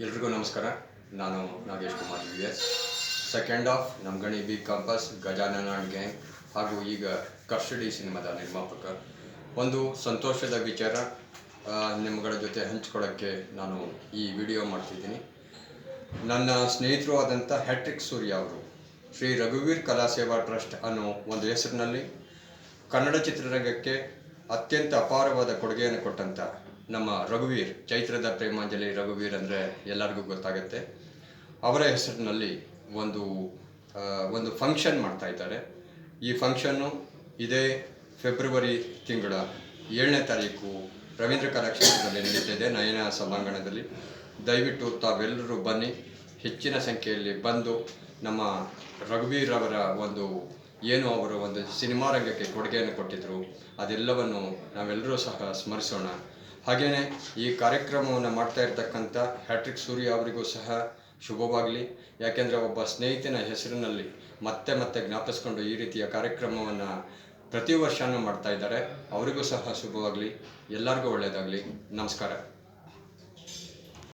ಎಲ್ರಿಗೂ ನಮಸ್ಕಾರ. ನಾನು Nagesh Kumar U S. Second of ನಮ್ಮ ಗಣಿ ಬಿ ಕಂಪಸ್ ಗಜಾನನ ಗ್ಯಾಂಗ್ ಹಾಗೂ ಈಗ ಕಸ್ಟಡಿ ಸಿನಿಮಾದ ನಿರ್ಮಾಪಕ. ಒಂದು ಸಂತೋಷದ ವಿಚಾರ ನಿಮ್ಮಗಳ ಜೊತೆ ಹಂಚ್ಕೊಳ್ಳೋಕ್ಕೆ ನಾನು ಈ ವಿಡಿಯೋ ಮಾಡ್ತಿದ್ದೀನಿ. ನನ್ನ ಸ್ನೇಹಿತರು ಆದಂಥ ಹ್ಯಾಟ್ರಿಕ್ ಸೂರ್ಯ ಅವರು, ಶ್ರೀ ರಘುವೀರ್ ಕಲಾ ಸೇವಾ ಟ್ರಸ್ಟ್ ಅನ್ನೋ ಒಂದು ಹೆಸರಿನಲ್ಲಿ ಕನ್ನಡ ಚಿತ್ರರಂಗಕ್ಕೆ ಅತ್ಯಂತ ಅಪಾರವಾದ ಕೊಡುಗೆಯನ್ನು ಕೊಟ್ಟಂಥ ನಮ್ಮ ರಘುವೀರ್ ಚೈತ್ರದ ಪ್ರೇಮಾಂಜಲಿ ರಘುವೀರ್ ಅಂದರೆ ಎಲ್ಲರಿಗೂ ಗೊತ್ತಾಗುತ್ತೆ. ಅವರ ಹೆಸರಿನಲ್ಲಿ ಒಂದು ಒಂದು ಫಂಕ್ಷನ್ ಮಾಡ್ತಾ ಇದ್ದಾರೆ. ಈ ಫಂಕ್ಷನ್ನು ಇದೇ ಫೆಬ್ರವರಿ ತಿಂಗಳ ಏಳನೇ ತಾರೀಕು ರವೀಂದ್ರ ಕಲಾಕ್ಷೇತ್ರದಲ್ಲಿ ನಡೀತಿದೆ, ನಯನ ಸಭಾಂಗಣದಲ್ಲಿ. ದಯವಿಟ್ಟು ತಾವೆಲ್ಲರೂ ಬನ್ನಿ. ಹೆಚ್ಚಿನ ಸಂಖ್ಯೆಯಲ್ಲಿ ಬಂದು ನಮ್ಮ ರಘುವೀರ್ ಅವರ ಒಂದು, ಏನು ಅವರು ಒಂದು ಸಿನಿಮಾ ರಂಗಕ್ಕೆ ಕೊಡುಗೆಯನ್ನು ಕೊಟ್ಟಿದ್ದರು ಅದೆಲ್ಲವನ್ನು ನಾವೆಲ್ಲರೂ ಸಹ ಸ್ಮರಿಸೋಣ. ಹಾಗೆಯೇ ಈ ಕಾರ್ಯಕ್ರಮವನ್ನು ಮಾಡ್ತಾ ಇರ್ತಕ್ಕಂಥ ಹ್ಯಾಟ್ರಿಕ್ ಸೂರ್ಯ ಅವರಿಗೂ ಸಹ ಶುಭವಾಗಲಿ. ಯಾಕೆಂದರೆ ಒಬ್ಬ ಸ್ನೇಹಿತನ ಹೆಸರಿನಲ್ಲಿ ಮತ್ತೆ ಮತ್ತೆ ಜ್ಞಾಪಿಸ್ಕೊಂಡು ಈ ರೀತಿಯ ಕಾರ್ಯಕ್ರಮವನ್ನು ಪ್ರತಿ ವರ್ಷವೂ ಮಾಡ್ತಾ ಇದ್ದಾರೆ. ಅವರಿಗೂ ಸಹ ಶುಭವಾಗಲಿ. ಎಲ್ಲರಿಗೂ ಒಳ್ಳೆಯದಾಗಲಿ ನಮಸ್ಕಾರ.